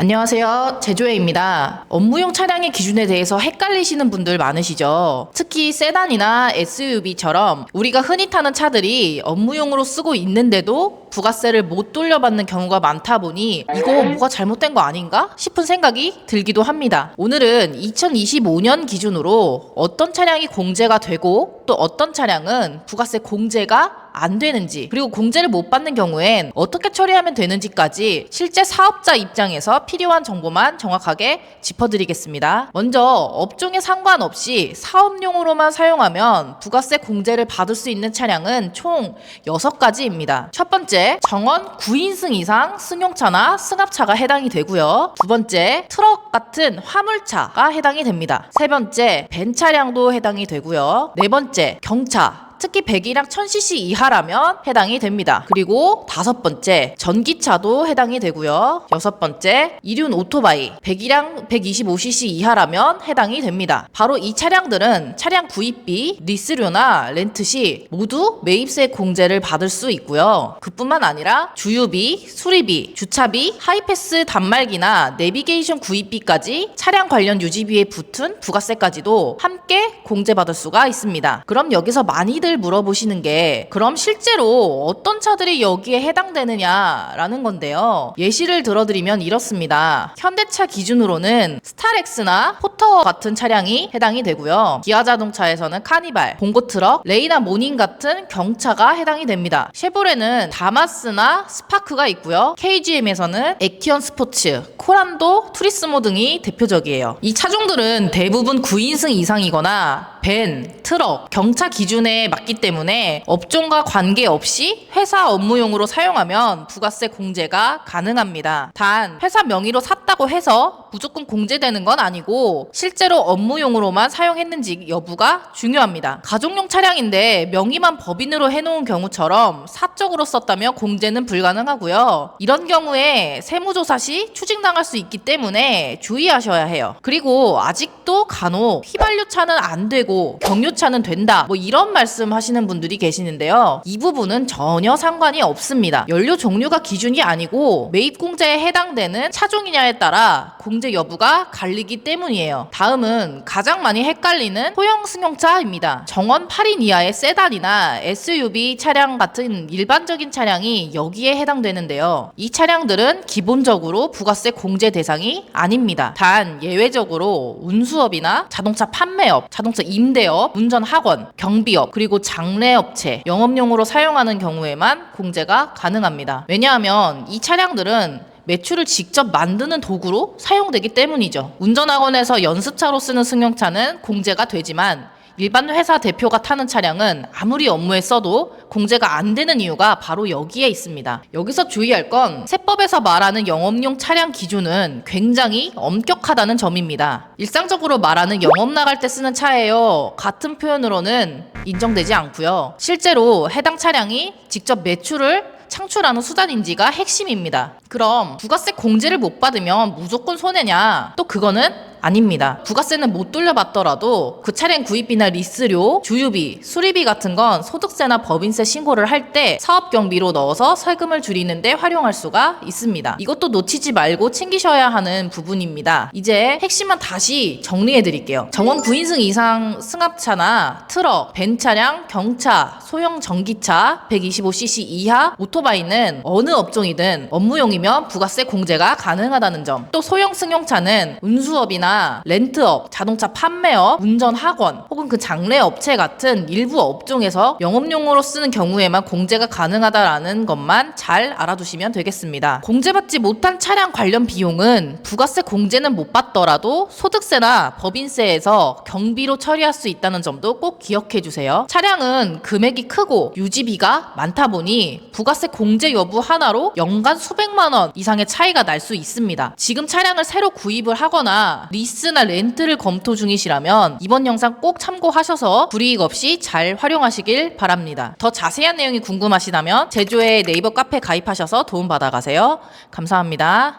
안녕하세요. 제조회입니다. 업무용 차량의 기준에 대해서 헷갈리시는 분들 많으시죠? 특히 세단이나 SUV처럼 우리가 흔히 타는 차들이 업무용으로 쓰고 있는데도 부가세를 못 돌려받는 경우가 많다 보니 이거 뭐가 잘못된 거 아닌가 싶은 생각이 들기도 합니다. 오늘은 2025년 기준으로 어떤 차량이 공제가 되고 또 어떤 차량은 부가세 공제가 안 되는지 그리고 공제를 못 받는 경우엔 어떻게 처리하면 되는지까지 실제 사업자 입장에서 필요한 정보만 정확하게 짚어드리겠습니다. 먼저 업종에 상관없이 사업용으로만 사용하면 부가세 공제를 받을 수 있는 차량은 총 6가지입니다. 첫 번째, 정원 9인승 이상 승용차나 승합차가 해당이 되고요. 두 번째, 트럭 같은 화물차가 해당이 됩니다. 세 번째, 벤 차량도 해당이 되고요. 네 번째, 경차, 특히 100이랑 1000cc 이하라면 해당이 됩니다. 그리고 다섯 번째, 전기차도 해당이 되고요. 여섯 번째, 이륜 오토바이 100이랑 125cc 이하라면 해당이 됩니다. 바로 이 차량들은 차량 구입비, 리스료나 렌트 시 모두 매입세 공제를 받을 수 있고요. 그뿐만 아니라 주유비, 수리비, 주차비, 하이패스 단말기나 내비게이션 구입비까지 차량 관련 유지비에 붙은 부가세까지도 함께 공제받을 수가 있습니다. 그럼 여기서 많이들 물어보시는 게 그럼 실제로 어떤 차들이 여기에 해당되느냐라는 건데요. 예시를 들어드리면 이렇습니다. 현대차 기준으로는 스타렉스나 포터 같은 차량이 해당이 되고요. 기아 자동차에서는 카니발, 봉고트럭, 레이나 모닝 같은 경차가 해당이 됩니다. 쉐보레는 다마스나 스파크가 있고요. KGM에서는 액티언 스포츠, 코란도, 투리스모 등이 대표적이에요. 이 차종들은 대부분 9인승 이상이거나 벤, 트럭, 경차 기준에 맞기 때문에 업종과 관계없이 회사 업무용으로 사용하면 부가세 공제가 가능합니다. 단 회사 명의로 샀다고 해서 무조건 공제되는 건 아니고 실제로 업무용으로만 사용했는지 여부가 중요합니다. 가족용 차량인데 명의만 법인으로 해놓은 경우처럼 사적으로 썼다면 공제는 불가능하고요. 이런 경우에 세무조사 시 추징당할 수 있기 때문에 주의하셔야 해요. 그리고 아직도 간혹 휘발유차는 안 되고 경유차는 된다. 뭐 이런 말씀 하시는 분들이 계시는데요. 이 부분은 전혀 상관이 없습니다. 연료 종류가 기준이 아니고 매입 공제에 해당되는 차종이냐에 따라 공제 여부가 갈리기 때문이에요. 다음은 가장 많이 헷갈리는 소형 승용차입니다. 정원 8인 이하의 세단이나 SUV 차량 같은 일반적인 차량이 여기에 해당되는데요. 이 차량들은 기본적으로 부가세 공제 대상이 아닙니다. 단 예외적으로 운수업이나 자동차 판매업, 자동차 임대업, 운전학원, 경비업, 그리고 장례업체, 영업용으로 사용하는 경우에만 공제가 가능합니다. 왜냐하면 이 차량들은 매출을 직접 만드는 도구로 사용되기 때문이죠. 운전학원에서 연습차로 쓰는 승용차는 공제가 되지만 일반 회사 대표가 타는 차량은 아무리 업무에 써도 공제가 안 되는 이유가 바로 여기에 있습니다. 여기서 주의할 건 세법에서 말하는 영업용 차량 기준은 굉장히 엄격하다는 점입니다. 일상적으로 말하는 영업 나갈 때 쓰는 차예요. 같은 표현으로는 인정되지 않고요. 실제로 해당 차량이 직접 매출을 창출하는 수단인지가 핵심입니다. 그럼 부가세 공제를 못 받으면 무조건 손해냐? 또 그거는 아닙니다. 부가세는 못 돌려받더라도 그 차량 구입비나 리스료, 주유비, 수리비 같은 건 소득세나 법인세 신고를 할 때 사업 경비로 넣어서 세금을 줄이는데 활용할 수가 있습니다. 이것도 놓치지 말고 챙기셔야 하는 부분입니다. 이제 핵심만 다시 정리해 드릴게요. 정원 9인승 이상 승합차나 트럭, 벤 차량, 경차, 소형 전기차, 125cc 이하 오토바이는 어느 업종이든 업무용이 면 부가세 공제가 가능하다는 점. 또 소형 승용차는 운수업이나 렌트업, 자동차 판매업, 운전 학원 혹은 그 장례 업체 같은 일부 업종에서 영업용으로 쓰는 경우에만 공제가 가능하다라는 것만 잘 알아두시면 되겠습니다. 공제받지 못한 차량 관련 비용은 부가세 공제는 못 받더라도 소득세나 법인세에서 경비로 처리할 수 있다는 점도 꼭 기억해 주세요. 차량은 금액이 크고 유지비가 많다 보니 부가세 공제 여부 하나로 연간 수백 만 원 이상의 차이가 날 수 있습니다. 지금 차량을 새로 구입을 하거나 리스나 렌트를 검토 중이시라면 이번 영상 꼭 참고하셔서 불이익 없이 잘 활용하시길 바랍니다. 더 자세한 내용이 궁금하시다면 제조의 네이버 카페 가입하셔서 도움 받아가세요. 감사합니다.